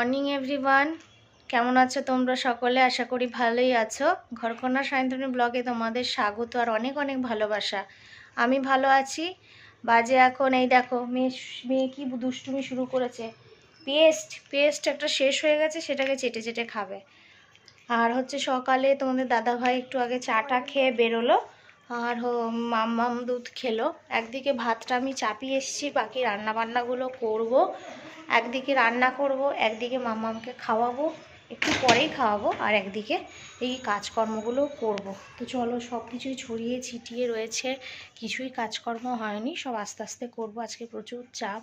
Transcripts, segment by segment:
Morning everyone কেমন আছো তোমরা সকলে? আশা করি ভালোই আছো। ঘরকন্যা সায়ন্তনী ব্লগে তোমাদের স্বাগত আর অনেক অনেক ভালোবাসা। আমি ভালো আছি। বাজে এখন, এই দেখো মেয়ে মেয়ে কি দুষ্টুমি শুরু করেছে। পেস্ট পেস্ট একটা শেষ হয়ে গেছে, সেটাকে চেটে চেটে খাবে। আর হচ্ছে সকালে তোমাদের দাদা ভাই একটু আগে চাটা খেয়ে বেরোলো। আর মাম্মাম দুধ খেলো। একদিকে ভাতটা আমি চাপিয়ে এসেছি, বাকি রান্না বান্নাগুলো করব। একদিকে রান্না করব, একদিকে মাম্মামকে খাওয়াবো, একটু পরেই খাওয়াবো, আর একদিকে এই কাজকর্মগুলো করব। তো চলো সব কিছুই ছড়িয়ে ছিটিয়ে রয়েছে। কিছুই কাজকর্ম হয়নি, সব আস্তে আস্তে করব। আজকে প্রচুর চাপ।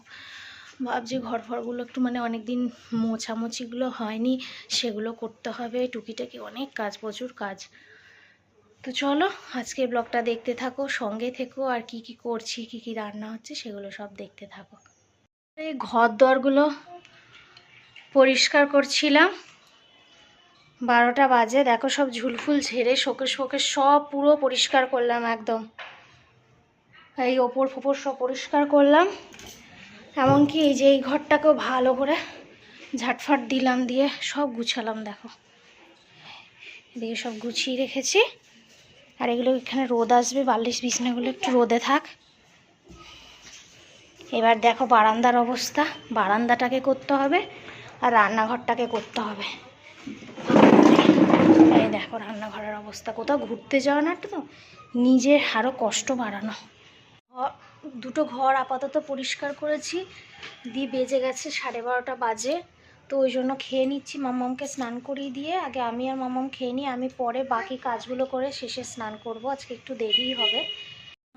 ভাবছি ঘর ফরগুলো একটু মানে অনেক দিন মোছামুছিগুলো হয়নি, সেগুলো করতে হবে। টুকিটাকি অনেক কাজ, প্রচুর কাজ। তো চলো আজকে ব্লগটা দেখতে থাকো, সঙ্গে থেকো, আর কি কি করছি, কি কি রান্না হচ্ছে সেগুলো সব দেখতে থাকো। এই ঘর দরগুলো পরিষ্কার করছিলাম। বারোটা বাজে, দেখো সব ঝুলফুল ঝেড়ে শোকেশ ফোকেশ সব পুরো পরিষ্কার করলাম একদম। এই ওপর ফোপর সব পরিষ্কার করলাম। এমনকি এই যে এই ঘরটাকেও ভালো করে ঝাটফাট দিলাম দিয়ে সব গুছালাম, দেখো। এদিকে সব গুছিয়ে রেখেছি। আর এগুলো এখানে রোদ আসবে, বালিশ বিছনাগুলো একটু রোদে থাক। এবার দেখো বারান্দার অবস্থা, বারান্দাটাকে করতে হবে আর রান্নাঘরটাকে করতে হবে। এই দেখো রান্নাঘরের অবস্থা, কোথাও ঘুরতে যাওয়া না তো, নিজের আরও কষ্ট বাড়ানো। দুটো ঘর আপাতত পরিষ্কার করেছি, দিয়ে বেজে গেছে সাড়ে বারোটা বাজে। তো ওই জন্য খেয়ে নিচ্ছি। মাম্মামকে স্নান করিয়ে দিয়ে আগে আমি আর মাম্মাম খেয়ে নিই, আমি পরে বাকি কাজগুলো করে শেষে স্নান করব। আজকে একটু দেরিই হবে।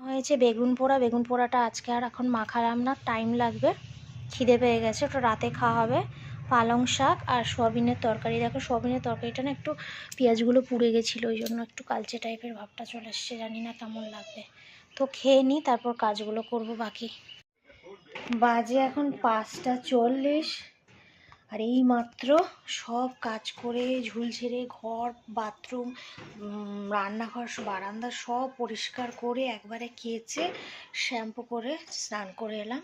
হয়েছে বেগুন পোড়া। বেগুন পোড়াটা আজকে আর এখন মাখালাম না, টাইম লাগবে। খিদে পেয়ে গেছে ওটা রাতে খাওয়া হবে। পালং শাক আর সোয়াবিনের তরকারি। দেখো সোয়াবিনের তরকারিটা না একটু পেঁয়াজগুলো পুড়ে গেছিল, ওই জন্য একটু কালচে টাইপের ভাবটা চলে এসছে, জানি না কেমন লাগবে। তো খেয়ে নিই, তারপর কাজগুলো করব বাকি। বাজে এখন পাঁচটা চল্লিশ। আর এই মাত্র সব কাজ করে, ঝুল ঝেড়ে ঘর, বাথরুম রান্নাঘর বারান্দা সব পরিষ্কার করে একবারে কেচে শ্যাম্পু করে স্নান করে এলাম।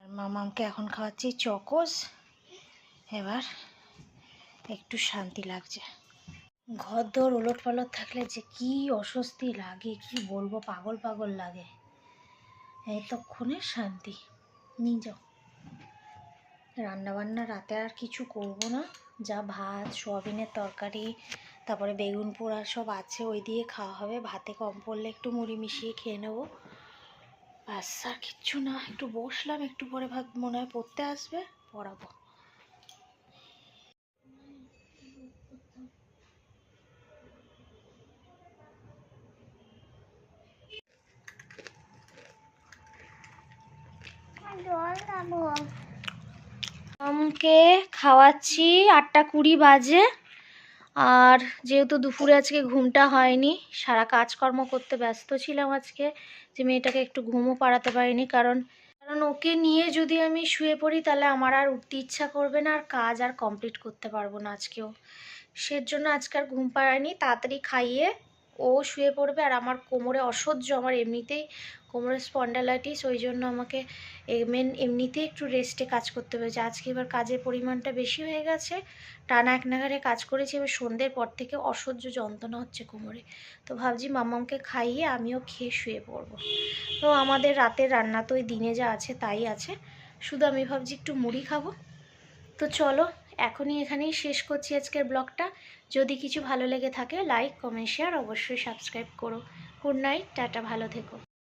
আর মামামকে এখন খাওয়াচ্ছি চকোস। এবার একটু শান্তি লাগছে। ঘর দোর ওলট পালট থাকলে যে কি অস্বস্তি লাগে, কি বলব, পাগল পাগল লাগে। এতক্ষণে শান্তি। নিয়ে যাও। রান্নাবান্না রাতে আর কিছু করব না। যা ভাত, সোয়াবিনের তরকারি, তারপরে বেগুন পোড়া সব আছে, ওই দিয়ে খাওয়া হবে। ভাতে কম পড়লে একটু মুড়ি মিশিয়ে খেয়ে নেব। ব্যাস, আর কিচ্ছু না, একটু বসলাম, একটু পরে ভাব মনে হয় পড়তে আসবে, পড়াবো। আমকে খাওয়াচ্ছি, আটটা কুড়ি বাজে। আর যেহেতু দুপুরে আজকে ঘুমটা হয়নি, সারা কাজকর্ম করতে ব্যস্ত ছিলাম আজকে, যে মেয়েটাকে একটু ঘুমও পাড়াতে পারিনি, কারণ কারণ ওকে নিয়ে যদি আমি শুয়ে পড়ি, তাহলে আমার আর উঠতে ইচ্ছা করবে না, আর কাজ আর কমপ্লিট করতে পারব না আজকেও। সের জন্য আজকে আর ঘুম পাড়ায়নি, তাড়াতাড়ি খাইয়ে ও শুয়ে পড়বে আর আমার কোমরে অসহ্য, আমার এমনিতেই কোমরে স্পন্ডালাইটিস ওই জন্য আমাকে মেন এমনিতেই একটু রেস্টে কাজ করতে হয়েছে আজকে এবার কাজের পরিমাণটা বেশি হয়ে গেছে, টানা এক নাগারে কাজ করেছি, এবার সন্ধ্যের পর থেকে অসহ্য যন্ত্রণা হচ্ছে কোমরে। তো ভাবছি মামামকে খাইয়ে আমিও খেয়ে শুয়ে পড়ব। তো আমাদের রাতের রান্না তো ওই দিনে যা আছে তাই আছে। শুধু আমি ভাবছি একটু মুড়ি খাব। তো চলো এখনই এখানেই শেষ করছি আজকের ব্লগটা। যদি কিছু ভালো লেগে থাকে লাইক কমেন্ট শেয়ার অবশ্যই সাবস্ক্রাইব করো। গুড নাইট টাটা, ভালো থেকো।